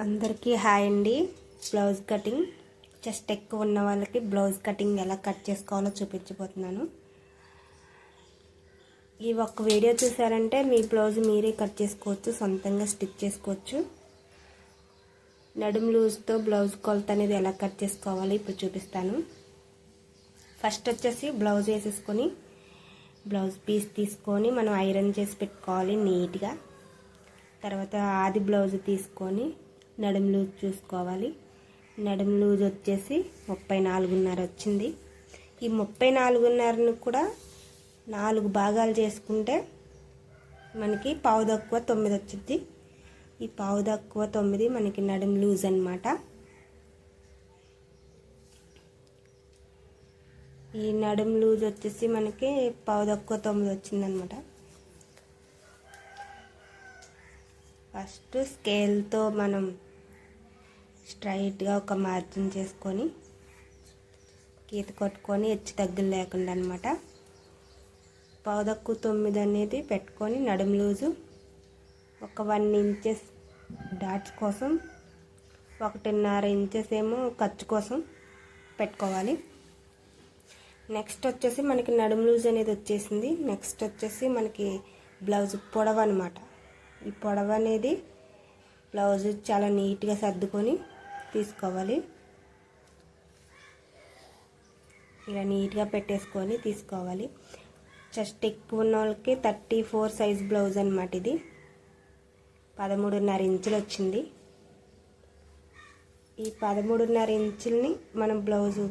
అందరికీ హాయ్ అండి. Blouse cutting. Chest ఎక్కువ ఉన్న వాళ్ళకి బ్లౌజ్ కటింగ్ ఎలా కట్ చేసుకోవాలో చూపించబోతున్నాను. ఈ ఒక్క వీడియో చూసారంటే మీ బ్లౌజ్ మీరే కట్ చేసుకోవచ్చు సొంతంగా స్టిచ్ చేసుకోవచ్చు. నడుము లూజ్తో బ్లౌజ్ కొలత అనేది ఎలా కట్ చేసుకోవాలి ఇప్పుడు చూపిస్తాను. ఫస్ట్ వచ్చేసి బ్లౌజ్ వేసేసుకొని బ్లౌజ్ పీస్ తీసుకొని మనం ఐరన్ చేసి పెట్టుకోవాలి నీట్గా. తర్వాత ఆది బ్లౌజ్ తీసుకొని నడుము లూజ్ చూసుకోవాలి. నడుము లూజ్ వచ్చేసి ముప్పై నాలుగున్నర వచ్చింది. ఈ ముప్పై నాలుగున్నరను కూడా నాలుగు భాగాలు చేసుకుంటే మనకి పావు తక్కువ తొమ్మిది వచ్చింది ఈ పావు తక్కువ తొమ్మిది మనకి నడుము లూజ్ అనమాట ఈ నడుము లూజ్ వచ్చేసి మనకి పావు తక్కువ తొమ్మిది వచ్చిందనమాట ఫస్ట్ స్కేల్తో మనం స్ట్రైట్గా ఒక మార్జిన్ చేసుకొని గీత కొట్టుకొని హెచ్చు తగ్గులు లేకుండా అనమాట పావుదక్కు తొమ్మిది అనేది పెట్టుకొని నడుము లూజు ఒక వన్ ఇంచెస్ డాట్స్ కోసం ఒకటిన్నర ఇంచెస్ ఏమో ఖర్చు కోసం పెట్టుకోవాలి. నెక్స్ట్ వచ్చేసి మనకి నడుము లూజ్ అనేది వచ్చేసింది. నెక్స్ట్ వచ్చేసి మనకి బ్లౌజ్ పొడవ అనమాట ఈ పొడవ అనేది బ్లౌజ్ చాలా నీట్గా సర్దుకొని తీసుకోవాలి. ఇలా నీట్గా పెట్టేసుకొని తీసుకోవాలి. చెస్ట్ ఎక్కువ ఉన్న వాళ్ళకి థర్టీ ఫోర్ సైజ్ బ్లౌజ్ అనమాట ఇది. పదమూడున్నర ఇంచులు వచ్చింది. ఈ పదమూడున్నర ఇంచుల్ని మనం బ్లౌజు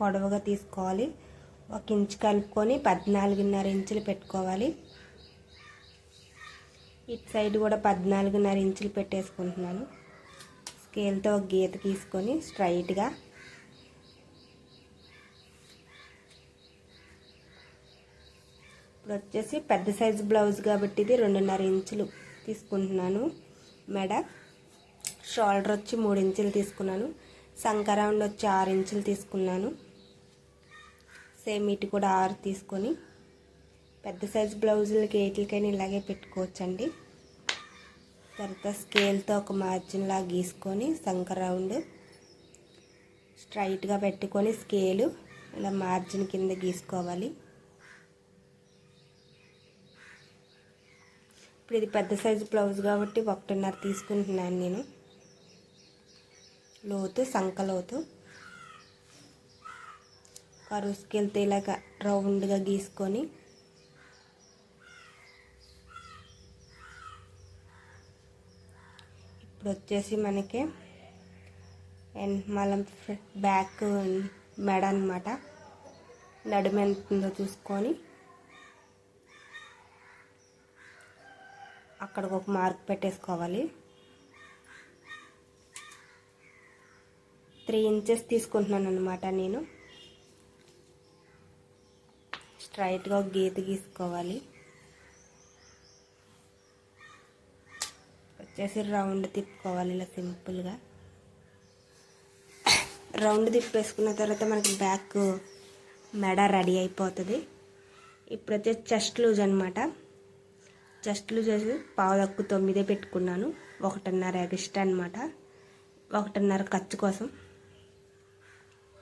పొడవుగా తీసుకోవాలి. ఒక ఇంచు కలుపుకొని పద్నాలుగున్నర ఇంచులు పెట్టుకోవాలి. ఇటు సైడ్ కూడా పద్నాలుగున్నర ఇంచులు పెట్టేసుకుంటున్నాను. స్కేల్తో ఒక గీత తీసుకొని స్ట్రైట్గా ఇప్పుడు వచ్చేసి పెద్ద సైజు బ్లౌజ్ కాబట్టి ఇది రెండున్నర ఇంచులు తీసుకుంటున్నాను. మెడ షోల్డర్ వచ్చి మూడు ఇంచులు తీసుకున్నాను. సంకరౌండ్ వచ్చి ఆరు ఇంచులు తీసుకున్నాను. సేమ్ ఇటు కూడా ఆరు తీసుకొని పెద్ద సైజు బ్లౌజులకి వేటికైనా ఇలాగే పెట్టుకోవచ్చండి. తర్వాత స్కేల్తో ఒక మార్జిన్ గీసుకొని సంక రౌండ్ స్ట్రైట్గా పెట్టుకొని స్కేలు ఇలా మార్జిన్ కింద గీసుకోవాలి. ఇప్పుడు ఇది పెద్ద సైజు బ్లౌజ్ కాబట్టి ఒకటిన్నర తీసుకుంటున్నాను నేను. లోతు సంక లోతు. కరువు స్కేల్తో ఇలాగ రౌండ్గా గీసుకొని ఇప్పుడు వచ్చేసి మనకి మళ్ళీ బ్యాక్ మెడ అనమాట నడుము ఎంత ఉందో చూసుకొని అక్కడికి ఒక మార్క్ పెట్టేసుకోవాలి. త్రీ ఇంచెస్ తీసుకుంటున్నాను అనమాట నేను. స్ట్రైట్గా ఒక గీత గీసుకోవాలి. వచ్చేసి రౌండ్ తిప్పుకోవాలి ఇలా సింపుల్గా. రౌండ్ తిప్పేసుకున్న తర్వాత మనకి బ్యాక్ మెడ రెడీ అయిపోతుంది. ఇప్పుడు వచ్చేసి చెస్ట్ లూజ్ అనమాట చెస్ట్ లూజ్ వచ్చి పావు తక్కువ తొమ్మిదే పెట్టుకున్నాను. ఒకటిన్నర ఎగిస్ట్ అనమాట ఒకటిన్నర ఖర్చు కోసం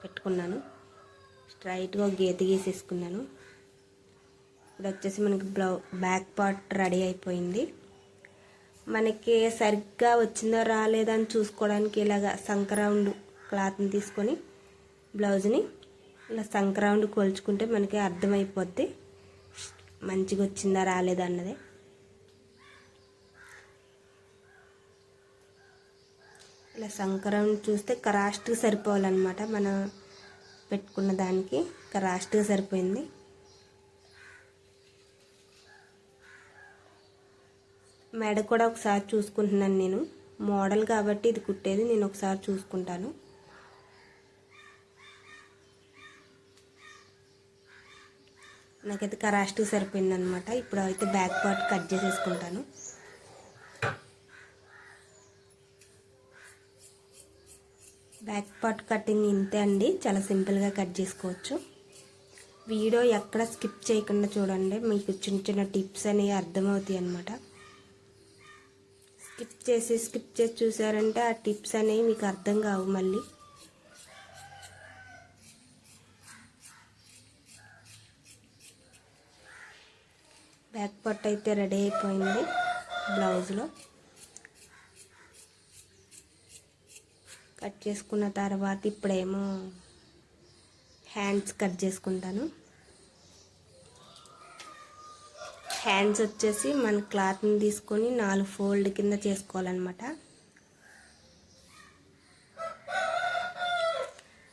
పెట్టుకున్నాను. స్ట్రైట్గా గీత గీసేసుకున్నాను. ఇప్పుడు వచ్చేసి మనకి బ్లౌ బ్యాక్ పార్ట్ రెడీ అయిపోయింది. మనకి సరిగ్గా వచ్చిందో రాలేదా అని చూసుకోవడానికి ఇలాగ సంక్రౌండ్ క్లాత్ని తీసుకొని బ్లౌజ్ని ఇలా సంక్రౌండ్ కొలుచుకుంటే మనకి అర్థమైపోద్ది. మంచిగా వచ్చిందా రాలేదా అన్నది. ఇలా సంక్రౌండ్ చూస్తే కరాస్ట్గా సరిపోవాలన్నమాట. మనం పెట్టుకున్న దానికి కరాస్ట్గా సరిపోయింది. మెడ కూడా ఒకసారి చూసుకుంటున్నాను నేను. మోడల్ కాబట్టి ఇది కుట్టేది నేను ఒకసారి చూసుకుంటాను. నాకైతే కరాస్ట్ సరిపోయింది అనమాట ఇప్పుడు అయితే బ్యాక్ పార్ట్ కట్ చేసేసుకుంటాను. బ్యాక్ పార్ట్ కటింగ్ ఇంతే అండి. చాలా సింపుల్గా కట్ చేసుకోవచ్చు. వీడియో ఎక్కడ స్కిప్ చేయకుండా చూడండి. మీకు చిన్న చిన్న టిప్స్ అనేవి అర్థమవుతాయి అన్నమాట. స్కిప్ చేసి స్కిప్ చేసి చూసారంటే ఆ టిప్స్ అనేవి మీకు అర్థం కావు మళ్ళీ. బ్యాక్ పట్ అయితే రెడీ అయిపోయింది బ్లౌజ్లో. కట్ చేసుకున్న తర్వాత ఇప్పుడేమో హ్యాండ్స్ కట్ చేసుకుంటాను. హ్యాండ్స్ వచ్చేసి మన క్లాత్ని తీసుకొని నాలుగు ఫోల్డ్ కింద చేసుకోవాలన్నమాట.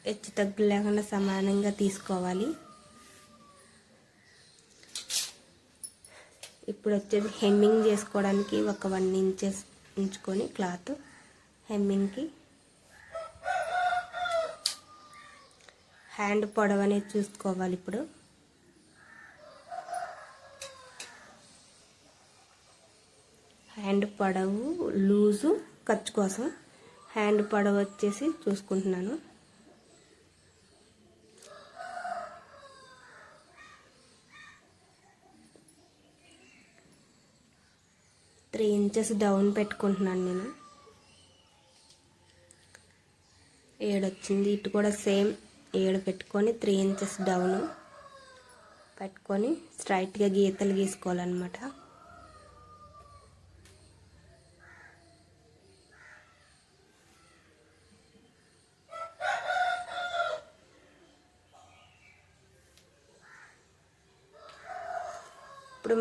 హెచ్చు తగ్గు లేకుండా సమానంగా తీసుకోవాలి. ఇప్పుడు వచ్చేసి హెమ్మింగ్ చేసుకోవడానికి ఒక వన్ ఇంచెస్ ఉంచుకొని క్లాత్ హెమ్మింగ్కి. హ్యాండ్ పొడవు అనేది చూసుకోవాలి ఇప్పుడు. హ్యాండ్ పడవు లూజు ఖర్చు కోసం. హ్యాండ్ పడవ వచ్చేసి చూసుకుంటున్నాను. త్రీ ఇంచెస్ డౌన్ పెట్టుకుంటున్నాను నేను. ఏడు వచ్చింది ఇటు కూడా సేమ్ ఏడు పెట్టుకొని త్రీ ఇంచెస్ డౌన్ పెట్టుకొని స్ట్రైట్గా గీతలు గీసుకోవాలన్నమాట.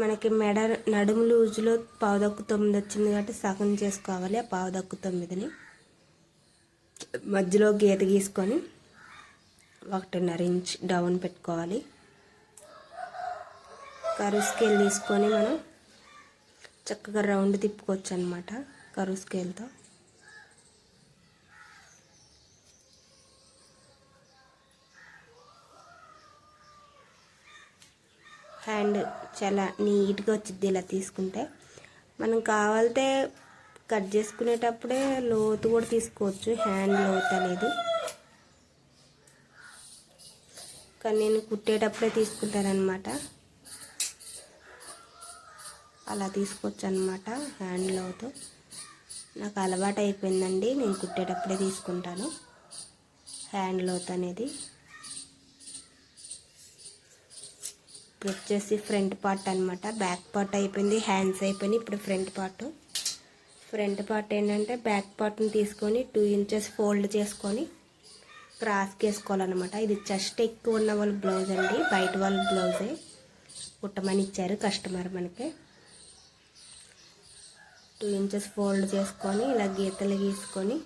మనకి మెడ నడుము లూజులో పావుదక్కు తొమ్మిది వచ్చింది కాబట్టి సగం చేసుకోవాలి ఆ పావుదక్కు తొమ్మిదిని. మధ్యలో గీత గీసుకొని ఒకటిన్నర ఇంచ్ డౌన్ పెట్టుకోవాలి. కరువు స్కేల్ తీసుకొని మనం చక్కగా రౌండ్ తిప్పుకోవచ్చు అనమాట కరువు స్కేల్తో. హ్యాండ్ చాలా నీట్గా వచ్చింది ఇలా తీసుకుంటే. మనం కావాలితే కట్ చేసుకునేటప్పుడే లోతు కూడా తీసుకోవచ్చు హ్యాండ్ లోతు అనేది. కానీ నేను కుట్టేటప్పుడే తీసుకుంటానమాట అలా తీసుకోవచ్చు అనమాట హ్యాండ్ లోతు. నాకు అలవాటు అయిపోయిందండి నేను కుట్టేటప్పుడే తీసుకుంటాను హ్యాండ్ లోత్ అనేది. ఇప్పుడు వచ్చేసి ఫ్రంట్ పార్ట్ అనమాట బ్యాక్ పార్ట్ అయిపోయింది హ్యాండ్స్ అయిపోయింది ఇప్పుడు ఫ్రంట్ పార్ట్. ఫ్రంట్ పార్ట్ ఏంటంటే బ్యాక్ పార్ట్ని తీసుకొని టూ ఇంచెస్ ఫోల్డ్ చేసుకొని క్రాస్కి వేసుకోవాలన్నమాట ఇది చెస్ట్ ఎక్కువ ఉన్న వాళ్ళ బ్లౌజ్ అండి బయట వాళ్ళ బ్లౌజే. కుట్టమని ఇచ్చారు కస్టమర్ మనకి. టూ ఇంచెస్ ఫోల్డ్ చేసుకొని ఇలా గీతలు గీసుకొని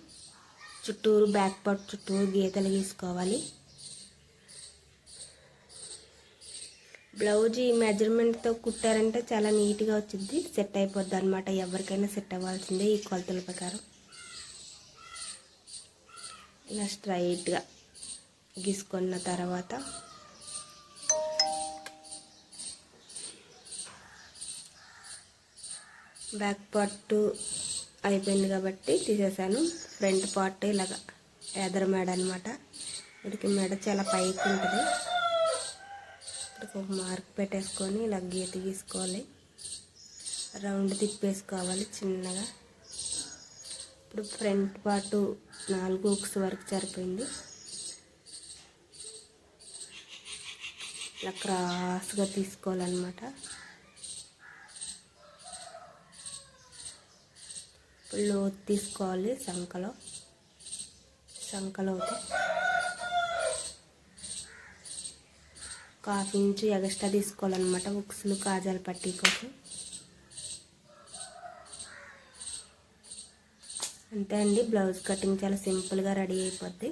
చుట్టూరు బ్యాక్ పార్ట్ చుట్టూరు గీతలు గీసుకోవాలి. బ్లౌజ్ ఈ మెజర్మెంట్తో కుట్టారంటే చాలా నీట్గా వచ్చింది సెట్ అయిపోద్ది అనమాట ఎవరికైనా సెట్ అవ్వాల్సిందే ఈ కొలతల ప్రకారం. ఇలా స్ట్రైట్గా గీసుకున్న తర్వాత బ్యాక్ పార్ట్ అయిపోయింది కాబట్టి తీసేసాను. ఫ్రంట్ పార్ట్ ఇలాగా ఎదర మెడ అనమాట వీడికి మెడ చాలా పైకి ఉంటుంది ఒక మార్క్ పెట్టేసుకొని ఇలా గీత గీసుకోవాలి రౌండ్ తిప్పేసుకోవాలి చిన్నగా. ఇప్పుడు ఫ్రంట్ పార్ట్ నాలుగు ఉక్స్ వరకు సరిపోయింది. ఇలా క్రాస్గా తీసుకోవాలన్నమాట. ఇప్పుడు లోతు తీసుకోవాలి సంకలో సంకలోతు ఒక హాఫ్ ఇంచ్ ఎగస్ట్రా తీసుకోవాలన్నమాట ఉక్సులు కాజాల పట్టీ కోసం. అంతే అండి బ్లౌజ్ కటింగ్ చాలా సింపుల్గా రెడీ అయిపోద్ది.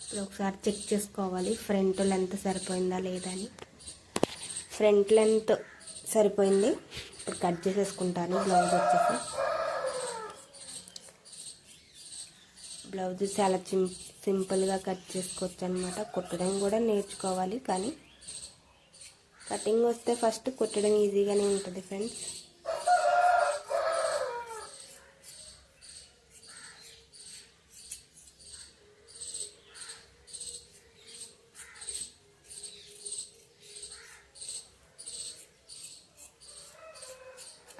ఇప్పుడు ఒకసారి చెక్ చేసుకోవాలి ఫ్రంట్ లెంత్ సరిపోయిందా లేదా అని. ఫ్రంట్ లెంత్ సరిపోయింది ఇప్పుడు కట్ చేసేసుకుంటాను బ్లౌజ్ వచ్చేసి. బ్లౌజ్ చాలా చిం సింపుల్గా కట్ చేసుకోవచ్చు అనమాట కుట్టడం కూడా నేర్చుకోవాలి కానీ కటింగ్ వస్తే ఫస్ట్ కుట్టడం ఈజీగానే ఉంటుంది ఫ్రెండ్స్.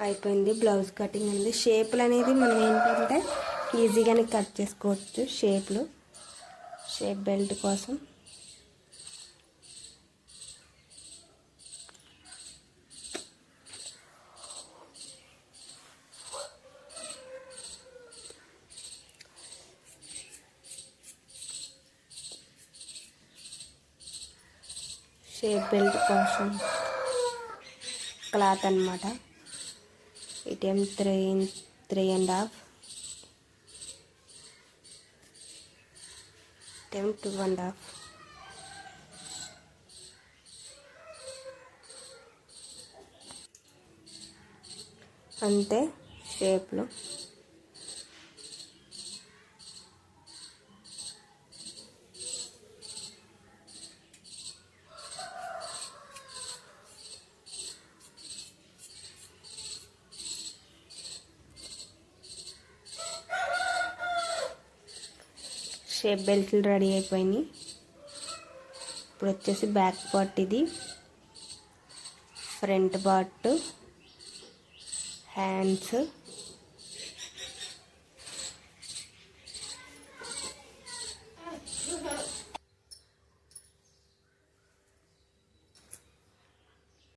అయిపోయింది బ్లౌజ్ కటింగ్ అనేది. షేపులు అనేది మనం ఏంటంటే ఈజీగానే కట్ చేసుకోవచ్చు షేప్లు. షేప్ బెల్ట్ కోసం. షేప్ బెల్ట్ కోసం క్లాత్ అనమాట item three three and half. Item two and half అంతే షేప్లో షేప్ బెల్ట్లు రెడీ అయిపోయినాయి. ఇప్పుడు వచ్చేసి బ్యాక్ పార్ట్ ఇది. Front part hands.